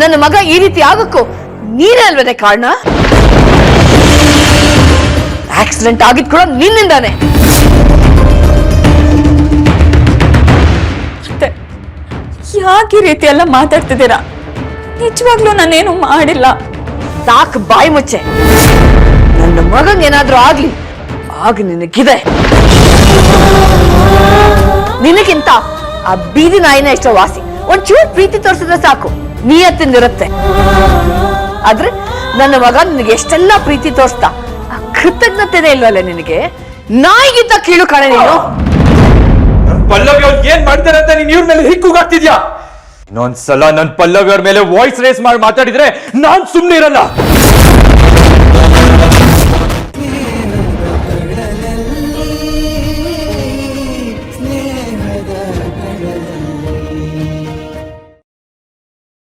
ನನ್ನ ಮಗ ಈ ರೀತಿ ಆಗಕ್ಕೂ ನೀನೇ ಅಲ್ವೇ ಕಾರಣ? ಆಕ್ಸಿಡೆಂಟ್ ಆಗಿದ್ ಕೂಡ ನಿನ್ನಿಂದಾನೆ. ಯಾಕೆ ಈ ರೀತಿ ಎಲ್ಲ ಮಾತಾಡ್ತಿದ್ದೀರಾ? ನಿಜವಾಗ್ಲೂ ನಾನೇನು ಮಾಡಿಲ್ಲ. ಸಾಕ್ ಬಾಯಿ ಮುಚ್ಚೆ. ನನ್ನ ಮಗನ್ ಏನಾದ್ರೂ ಆಗ್ಲಿ ಆಗ ನಿನಗಿದೆ. ನಿನಗಿಂತ ಆ ಬೀದಿ ನಾಯಿನ ಇಷ್ಟ ವಾಸಿ. ಒಂಚೂರು ಪ್ರೀತಿ ತೋರಿಸಿದ್ರೆ ಸಾಕು ನಿಯತ್ತಿನಿರುತ್ತೆ ಆದ್ರೆ ನನ್ನ ಮಗ ನಿನಗೆ ಎಷ್ಟೆಲ್ಲ ಪ್ರೀತಿ ತೋರಿಸ್ತಾ ಆ ಕೃತಜ್ಞತೆನೇ ಇಲ್ವಲ್ಲ ನಿನಗೆ? ನಾಯಿಗಿಂತ ಕೀಳು ಕಣೆ ನೀನು. ಪಲ್ಲವಿ ಅವ್ರು ಏನ್ ಮಾಡ್ತಾರೆ ಅಂತ ನೀನ್ ಇವ್ರ ಮೇಲೆ ಹಿಕ್ಕುಗಾಗ್ತಿದ್ಯಾ ಇನ್ನೊಂದ್ಸಲ ನನ್ ಪಲ್ಲವಿ ಅವ್ರ ಮೇಲೆ ವಾಯ್ಸ್ ರೇಸ್ ಮಾಡಿ ಮಾತಾಡಿದ್ರೆ ನಾನ್ ಸುಮ್ನೆ ಇರಲ್ಲ.